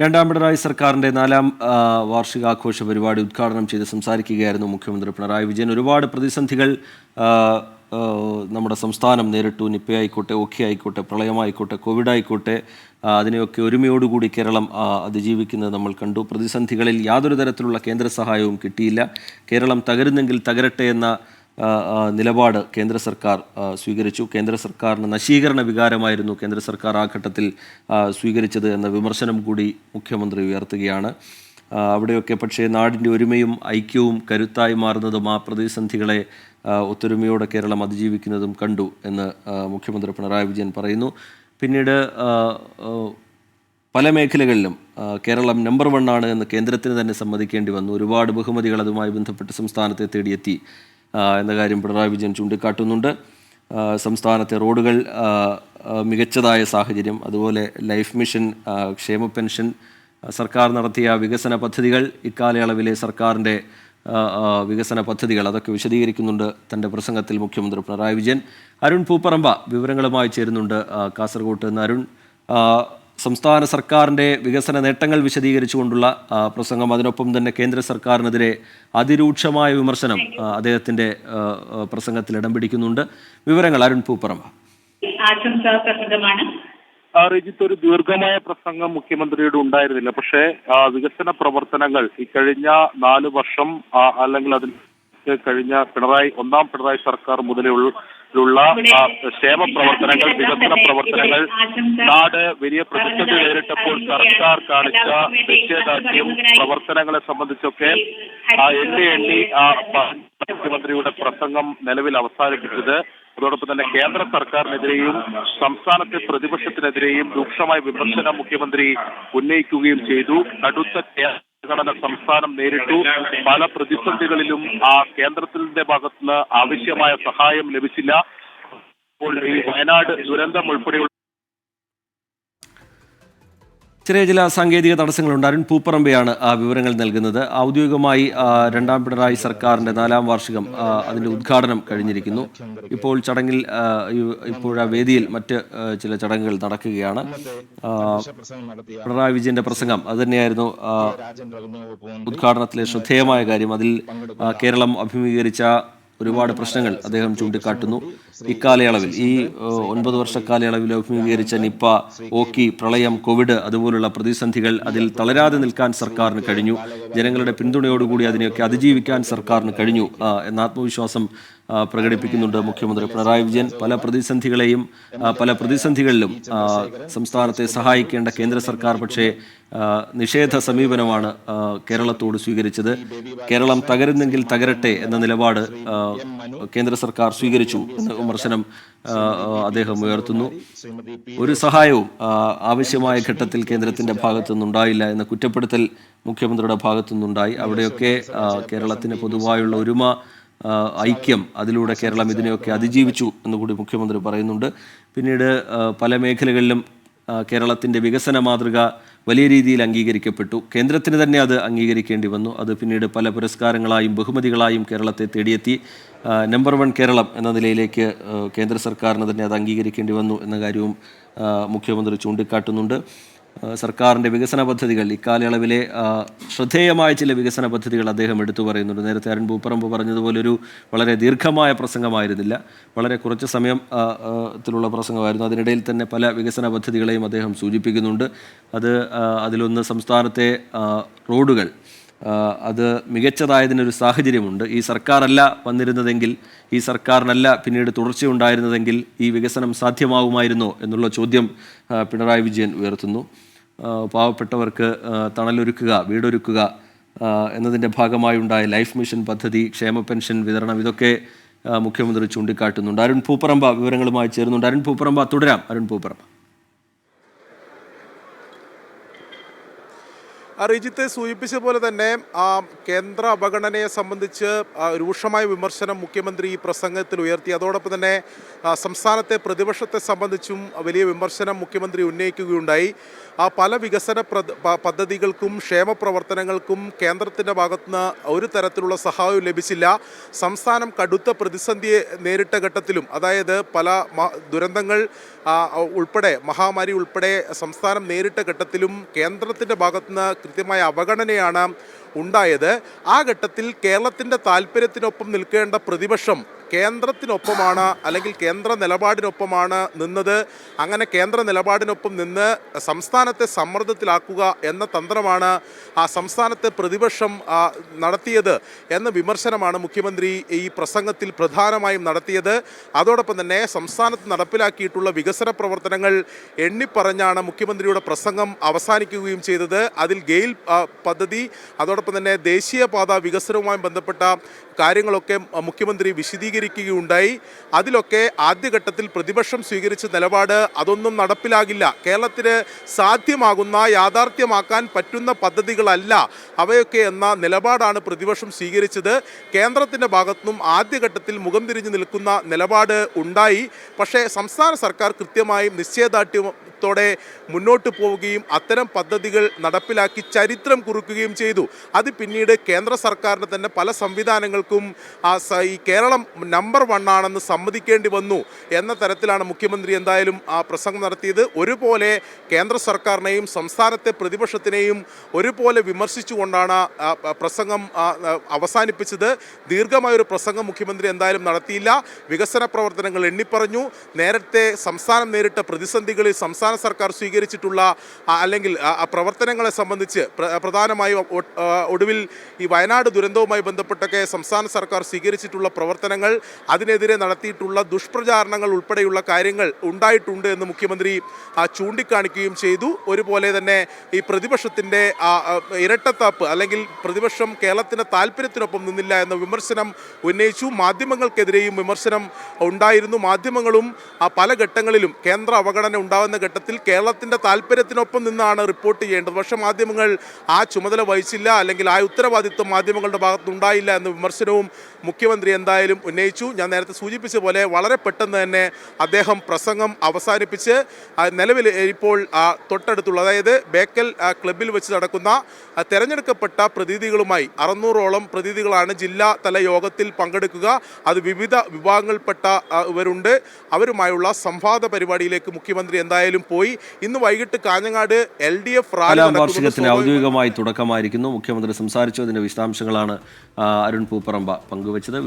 രണ്ടാം പിണറായി സർക്കാരിന്റെ നാലാം വാർഷികാഘോഷ പരിപാടി ഉദ്ഘാടനം ചെയ്ത് സംസാരിക്കുകയായിരുന്നു മുഖ്യമന്ത്രി പിണറായി വിജയൻ. ഒരുപാട് പ്രതിസന്ധികൾ നമ്മുടെ സംസ്ഥാനം നേരിട്ടു. നിപ്പ ആയിക്കോട്ടെ ഒക്കെ ആയിക്കോട്ടെ പ്രളയമായിക്കോട്ടെ കോവിഡ് ആയിക്കോട്ടെ അതിനെയൊക്കെ ഒരുമയോടുകൂടി കേരളം അതിജീവിക്കുന്നത് നമ്മൾ കണ്ടു. പ്രതിസന്ധികളിൽ യാതൊരു തരത്തിലുള്ള കേന്ദ്ര സഹായവും കിട്ടിയില്ല. കേരളം തകരുന്നെങ്കിൽ തകരട്ടെ എന്ന നിലപാട് കേന്ദ്ര സർക്കാർ സ്വീകരിച്ചു. കേന്ദ്ര സർക്കാരിന് നശീകരണ വികാരമായിരുന്നു കേന്ദ്ര സർക്കാർ ആ ഘട്ടത്തിൽ സ്വീകരിച്ചത് എന്ന വിമർശനം കൂടി മുഖ്യമന്ത്രി ഉയർത്തുകയാണ്. അവിടെയൊക്കെ പക്ഷേ നാടിന്റെ ഒരുമയും ഐക്യവും കരുത്തായി മാറുന്നതും ആ പ്രതിസന്ധികളെ ഒത്തൊരുമയോടെ കേരളം അതിജീവിക്കുന്നതും കണ്ടു എന്ന് മുഖ്യമന്ത്രി പിണറായി വിജയൻ പറയുന്നു. പിന്നീട് പല മേഖലകളിലും കേരളം നമ്പർ വൺ ആണ് എന്ന് കേന്ദ്രത്തിന് തന്നെ സമ്മതിക്കേണ്ടി വന്നു. ഒരുപാട് ബഹുമതികൾ അതുമായി ബന്ധപ്പെട്ട് സംസ്ഥാനത്തെ തേടിയെത്തി. എന്ന കാര്യം പിണറായി വിജയൻ ചൂണ്ടിക്കാട്ടുന്നുണ്ട്. സംസ്ഥാനത്തെ റോഡുകൾ മികച്ചതായ സാഹചര്യം അതുപോലെ ലൈഫ് മിഷൻ ക്ഷേമ പെൻഷൻ സർക്കാർ നടത്തിയ വികസന പദ്ധതികൾ ഇക്കാലയളവിലെ സർക്കാരിന്റെ വികസന പദ്ധതികൾ അതൊക്കെ വിശദീകരിക്കുന്നുണ്ട് തന്റെ പ്രസംഗത്തിൽ മുഖ്യമന്ത്രി പിണറായി വിജയൻ. അരുൺ പൂപ്പറമ്പ വിവരങ്ങളുമായി ചേരുന്നുണ്ട് കാസർഗോട്ട് നിന്ന് അരുൺ. സംസ്ഥാന സർക്കാരിന്റെ വികസന നേട്ടങ്ങൾ വിശദീകരിച്ചുകൊണ്ടുള്ള പ്രസംഗം. അതിനൊപ്പം തന്നെ കേന്ദ്ര സർക്കാരിനെതിരെ അതിരൂക്ഷമായ വിമർശനം അദ്ദേഹത്തിന്റെ പ്രസംഗത്തിൽ ഇടം പിടിക്കുന്നുണ്ട്. വിവരങ്ങൾ അരുൺ പൂപ്പറമ്പ. റിജിത്ത് പ്രസംഗമാണ്. ഒരു ദീർഘമായ പ്രസംഗം മുഖ്യമന്ത്രിയുടെ ഉണ്ടായിരുന്നില്ല. പക്ഷേ വികസന പ്രവർത്തനങ്ങൾ ഇക്കഴിഞ്ഞ നാല് വർഷം അല്ലെങ്കിൽ അതിൽ കഴിഞ്ഞ പിണറായി ഒന്നാം പിണറായി സർക്കാർ മുതലുള്ള ആ, ക്ഷേമ പ്രവർത്തനങ്ങൾ വികസന പ്രവർത്തനങ്ങൾ നാട് വലിയ പ്രതിസന്ധി നേരിട്ടപ്പോൾ സർക്കാർ കാണിച്ച നിശ്ചയദാർഢ്യം പ്രവർത്തനങ്ങളെ സംബന്ധിച്ചൊക്കെ ആ എണ്ണി എണ്ണി ആ മുഖ്യമന്ത്രിയുടെ പ്രസംഗം നിലവിൽ അവസാനിപ്പിച്ചത്. അതോടൊപ്പം തന്നെ കേന്ദ്ര സർക്കാരിനെതിരെയും സംസ്ഥാനത്തെ പ്രതിപക്ഷത്തിനെതിരെയും രൂക്ഷമായ വിമർശനം മുഖ്യമന്ത്രി ഉന്നയിക്കുകയും ചെയ്തു. കടുത്ത കേ- ഘടന സംസ്ഥാനം നേരിട്ടു. പല പ്രതിസന്ധികളിലും ആ കേന്ദ്രത്തിന്റെ ഭാഗത്തുനിന്ന് ആവശ്യമായ സഹായം ലഭിച്ചില്ല. ഇപ്പോൾ ഈ വയനാട് ദുരന്തം ഉൾപ്പെടെയുള്ള ചെറിയ ചില സാങ്കേതിക തടസ്സങ്ങളുണ്ട്. അരുൺ പൂപ്പറമ്പയാണ് വിവരങ്ങൾ നൽകുന്നത്. ഔദ്യോഗികമായി രണ്ടാം പിണറായി സർക്കാരിന്റെ നാലാം വാർഷികം അതിന്റെ ഉദ്ഘാടനം കഴിഞ്ഞിരിക്കുന്നു. ഇപ്പോൾ ചടങ്ങിൽ ആ വേദിയിൽ മറ്റ് ചില ചടങ്ങുകൾ നടക്കുകയാണ്. പിണറായി വിജയന്റെ പ്രസംഗം അത് തന്നെയായിരുന്നു ഉദ്ഘാടനത്തിലെ ശ്രദ്ധേയമായ കാര്യം. അതിൽ കേരളം അഭിമുഖീകരിച്ച ഒരുപാട് പ്രശ്നങ്ങൾ അദ്ദേഹം ചൂണ്ടിക്കാട്ടുന്നു. ഇക്കാലയളവിൽ ഈ ഒൻപത് വർഷ കാലയളവിൽ അഭിമുഖീകരിച്ച നിപ്പ ഓക്കി പ്രളയം കോവിഡ് അതുപോലുള്ള പ്രതിസന്ധികൾ അതിൽ തളരാതെ നിൽക്കാൻ സർക്കാരിന് കഴിഞ്ഞു. ജനങ്ങളുടെ പിന്തുണയോടുകൂടി അതിനെയൊക്കെ അതിജീവിക്കാൻ സർക്കാരിന് കഴിഞ്ഞു എന്ന ആത്മവിശ്വാസം പ്രകടിപ്പിക്കുന്നുണ്ട് മുഖ്യമന്ത്രി പിണറായി വിജയൻ. പല പ്രതിസന്ധികളെയും പല പ്രതിസന്ധികളിലും സംസ്ഥാനത്തെ സഹായിക്കേണ്ട കേന്ദ്ര സർക്കാർ പക്ഷേ നിഷേധ സമീപനമാണ് കേരളത്തോട് സ്വീകരിച്ചത്. കേരളം തകരുന്നെങ്കിൽ തകരട്ടെ എന്ന നിലപാട് കേന്ദ്ര സർക്കാർ സ്വീകരിച്ചു എന്ന വിമർശനം അദ്ദേഹം ഉയർത്തുന്നു. ഒരു സഹായവും ആവശ്യമായ ഘട്ടത്തിൽ കേന്ദ്രത്തിന്റെ ഭാഗത്തു നിന്നുണ്ടായില്ല എന്ന കുറ്റപ്പെടുത്തൽ മുഖ്യമന്ത്രിയുടെ ഭാഗത്തു നിന്നുണ്ടായി അവിടെയൊക്കെ കേരളത്തിന് പൊതുവായുള്ള ഒരുമ ഐക്യം അതിലൂടെ കേരളം ഇതിനെയൊക്കെ അതിജീവിച്ചു എന്ന് കൂടി മുഖ്യമന്ത്രി പറയുന്നുണ്ട്. പിന്നീട് പല മേഖലകളിലും കേരളത്തിന്റെ വികസന മാതൃക വലിയ രീതിയിൽ അംഗീകരിക്കപ്പെട്ടു. കേന്ദ്രത്തിന് തന്നെ അത് അംഗീകരിക്കേണ്ടി വന്നു. അത് പിന്നീട് പല പുരസ്കാരങ്ങളായും ബഹുമതികളായും കേരളത്തെ തേടിയെത്തി. നമ്പർ വൺ കേരളം എന്ന നിലയിലേക്ക് കേന്ദ്ര സർക്കാരിന് തന്നെ അത് അംഗീകരിക്കേണ്ടി വന്നു എന്ന കാര്യവും മുഖ്യമന്ത്രി ചൂണ്ടിക്കാട്ടുന്നുണ്ട്. സർക്കാരിന്റെ വികസന പദ്ധതികൾ ഇക്കാലയളവിലെ ശ്രദ്ധേയമായ ചില വികസന പദ്ധതികൾ അദ്ദേഹം എടുത്തു പറയുന്നുണ്ട്. നേരത്തെ അരുൺ ഭൂപ്പറമ്പ് പറഞ്ഞതുപോലെ ഒരു വളരെ ദീർഘമായ പ്രസംഗമായിരുന്നില്ല. വളരെ കുറച്ച് സമയം ത്തിലുള്ള പ്രസംഗമായിരുന്നു. അതിനിടയിൽ തന്നെ പല വികസന പദ്ധതികളെയും അദ്ദേഹം സൂചിപ്പിക്കുന്നുണ്ട്. അത് അതിലൊന്ന് സംസ്ഥാനത്തെ റോഡുകൾ അത് മികച്ചതായതിനൊരു സാഹചര്യമുണ്ട്. ഈ സർക്കാരല്ല വന്നിരുന്നതെങ്കിൽ ഈ സർക്കാരിനല്ല പിന്നീട് തുടർച്ചയുണ്ടായിരുന്നതെങ്കിൽ ഈ വികസനം സാധ്യമാകുമായിരുന്നോ എന്നുള്ള ചോദ്യം പിണറായി വിജയൻ ഉയർത്തുന്നു. പാവപ്പെട്ടവർക്ക് തണലൊരുക്കുക വീടൊരുക്കുക എന്നതിന്റെ ഭാഗമായി ഉണ്ടായ ലൈഫ് മിഷൻ പദ്ധതി ക്ഷേമ പെൻഷൻ വിതരണം ഇതൊക്കെ മുഖ്യമന്ത്രി ചൂണ്ടിക്കാട്ടുന്നുണ്ട്. അരുൺ പൂപ്പറമ്പ വിവരങ്ങളുമായി ചേരുന്നുണ്ട്. അരുൺ പൂപ്പറമ്പ തുടരാം. അരുൺ പൂപ്പറമ്പ. റിജിത്ത് സൂചിപ്പിച്ച പോലെ തന്നെ ആ, കേന്ദ്ര അവഗണനയെ സംബന്ധിച്ച് രൂക്ഷമായ വിമർശനം മുഖ്യമന്ത്രി ഈ പ്രസംഗത്തിൽ ഉയർത്തി. അതോടൊപ്പം തന്നെ സംസ്ഥാനത്തെ പ്രതിപക്ഷത്തെ സംബന്ധിച്ചും വലിയ വിമർശനം മുഖ്യമന്ത്രി ഉന്നയിക്കുകയുണ്ടായി. ആ പല വികസന പദ്ധതികൾക്കും ക്ഷേമ പ്രവർത്തനങ്ങൾക്കും കേന്ദ്രത്തിന്റെ ഭാഗത്തുനിന്ന് ഒരു തരത്തിലുള്ള സഹായവും ലഭിച്ചില്ല. സംസ്ഥാനം കടുത്ത പ്രതിസന്ധിയെ നേരിട്ട ഘട്ടത്തിലും അതായത് പല ദുരന്തങ്ങൾ ഉൾപ്പെടെ മഹാമാരി ഉൾപ്പെടെ സംസ്ഥാനം നേരിട്ട ഘട്ടത്തിലും കേന്ദ്രത്തിന്റെ ഭാഗത്തുനിന്ന് കൃത്യമായ അവഗണനയാണ് ഉണ്ടായത്. ആ ഘട്ടത്തിൽ കേരളത്തിന്റെ താല്പര്യത്തിനൊപ്പം നിൽക്കേണ്ട പ്രതിപക്ഷം കേന്ദ്രത്തിനൊപ്പമാണ് അല്ലെങ്കിൽ കേന്ദ്ര നിലപാടിനൊപ്പമാണ് നിന്നത്. അങ്ങനെ കേന്ദ്ര നിലപാടിനൊപ്പം നിന്ന് സംസ്ഥാനത്തെ സമ്മർദ്ദത്തിലാക്കുക എന്ന തന്ത്രമാണ് ആ സംസ്ഥാനത്തെ പ്രതിപക്ഷം നടത്തിയത് എന്ന വിമർശനമാണ് മുഖ്യമന്ത്രി ഈ പ്രസംഗത്തിൽ പ്രധാനമായും നടത്തിയത്. അതോടൊപ്പം തന്നെ സംസ്ഥാനത്ത് നടപ്പിലാക്കിയിട്ടുള്ള വികസന പ്രവർത്തനങ്ങൾ എണ്ണിപ്പറഞ്ഞാണ് മുഖ്യമന്ത്രിയുടെ പ്രസംഗം അവസാനിക്കുകയും ചെയ്തത്. അതിൽ ഗെയിൽ പദ്ധതി അതോടൊപ്പം തന്നെ ദേശീയപാത വികസനവുമായി ബന്ധപ്പെട്ട കാര്യങ്ങളൊക്കെ മുഖ്യമന്ത്രി വിശദീകരിക്കുകയുണ്ടായി. അതിലൊക്കെ ആദ്യഘട്ടത്തിൽ പ്രതിപക്ഷം സ്വീകരിച്ച നിലപാട് അതൊന്നും നടപ്പിലാകില്ല. കേരളത്തിന് സാധ്യമാകുന്ന യാഥാർത്ഥ്യമാക്കാൻ പറ്റുന്ന പദ്ധതികളല്ല അവയൊക്കെ എന്ന നിലപാടാണ് പ്രതിപക്ഷം സ്വീകരിച്ചത്. കേന്ദ്രത്തിന്റെ ഭാഗത്തുനിന്നും ആദ്യഘട്ടത്തിൽ മുഖം തിരിഞ്ഞു നിൽക്കുന്ന നിലപാട് ഉണ്ടായി. പക്ഷേ സംസ്ഥാന സർക്കാർ കൃത്യമായും നിശ്ചയദാർഢ്യത്തോടെ മുന്നോട്ട് പോവുകയും അത്തരം പദ്ധതികൾ നടപ്പിലാക്കി ചരിത്രം കുറിക്കുകയും ചെയ്തു. അത് പിന്നീട് കേന്ദ്ര സർക്കാരിന് തന്നെ പല സംവിധാനങ്ങൾക്കും ഈ കേരളം നമ്പർ വൺ ആണെന്ന് സമ്മതിക്കേണ്ടി വന്നു എന്ന തരത്തിലാണ് മുഖ്യമന്ത്രി എന്തായാലും ആ പ്രസംഗം നടത്തിയത്. ഒരുപോലെ കേന്ദ്ര സർക്കാരിനെയും സംസ്ഥാനത്തെ പ്രതിപക്ഷത്തിനെയും ഒരുപോലെ വിമർശിച്ചുകൊണ്ടാണ് പ്രസംഗം അവസാനിപ്പിച്ചത്. ദീർഘമായൊരു പ്രസംഗം മുഖ്യമന്ത്രി എന്തായാലും നടത്തിയില്ല. വികസന പ്രവർത്തനങ്ങൾ എണ്ണിപ്പറഞ്ഞു. നേരത്തെ സംസ്ഥാനം നേരിട്ട പ്രതിസന്ധികളിൽ സംസ്ഥാന സർക്കാർ സ്വീകരിച്ചിട്ടുള്ള അല്ലെങ്കിൽ പ്രവർത്തനങ്ങളെ സംബന്ധിച്ച് പ്ര- പ്രധാനമായും ഒടുവിൽ ഈ വയനാട് ദുരന്തവുമായി ബന്ധപ്പെട്ടൊക്കെ സംസ്ഥാന സർക്കാർ സ്വീകരിച്ചിട്ടുള്ള പ്രവർത്തനങ്ങൾ അതിനെതിരെ നടത്തിയിട്ടുള്ള ദുഷ്പ്രചാരണങ്ങൾ ഉൾപ്പെടെയുള്ള കാര്യങ്ങൾ ഉണ്ടായിട്ടുണ്ട് എന്ന് മുഖ്യമന്ത്രി ചൂണ്ടിക്കാണിക്കുകയും ചെയ്തു. ഒരുപോലെ തന്നെ ഈ പ്രതിപക്ഷത്തിന്റെ ഇരട്ടത്താപ്പ് അല്ലെങ്കിൽ പ്രതിപക്ഷം കേരളത്തിന് താല്പര്യത്തിനൊപ്പം നിന്നില്ല എന്ന വിമർശനം ഉന്നയിച്ചു. മാധ്യമങ്ങൾക്കെതിരെയും വിമർശനം ഉണ്ടായിരുന്നു. മാധ്യമങ്ങളും പല ഘട്ടങ്ങളിലും കേന്ദ്ര അവഗണന ഉണ്ടാകുന്ന ഘട്ടത്തിൽ കേരളത്തിന്റെ താല്പര്യത്തിനൊപ്പം നിന്നാണ് റിപ്പോർട്ട് ചെയ്യേണ്ടത്. പക്ഷെ മാധ്യമങ്ങൾ ആ ചുമതല വഹിച്ചില്ല അല്ലെങ്കിൽ ആ ഉത്തരവാദിത്വം മാധ്യമങ്ങളുടെ ഭാഗത്തുനിന്നുണ്ടായില്ല എന്ന വിമർശനവും മുഖ്യമന്ത്രി എന്തായാലും ഉന്നയിച്ചു. ഞാൻ നേരത്തെ സൂചിപ്പിച്ച പോലെ വളരെ പെട്ടെന്ന് തന്നെ അദ്ദേഹം പ്രസംഗം അവസാനിപ്പിച്ച് നിലവിൽ ഇപ്പോൾ തൊട്ടടുത്തുള്ള അതായത് ബേക്കൽ ക്ലബിൽ വെച്ച് നടക്കുന്ന തിരഞ്ഞെടുക്കപ്പെട്ട പ്രതിനിധികളുമായി അറുന്നൂറോളം പ്രതിനിധികളാണ് ജില്ലാ തല യോഗത്തിൽ പങ്കെടുക്കുക. അത് വിവിധ വിഭാഗങ്ങളിൽപ്പെട്ട ഇവരുണ്ട്. അവരുമായുള്ള സംവാദ പരിപാടിയിലേക്ക് മുഖ്യമന്ത്രി എന്തായാലും പോയി. ഇന്ന് വൈകിട്ട് Kanhangad L D F rally ഔദ്യോഗികമായി തുടക്കമായിരിക്കുന്നു. മുഖ്യമന്ത്രി സംസാരിച്ചു. അതിന്റെ വിശദാംശങ്ങളാണ് അരുൺ പൂപ്പറമ്പ Golovac'ı da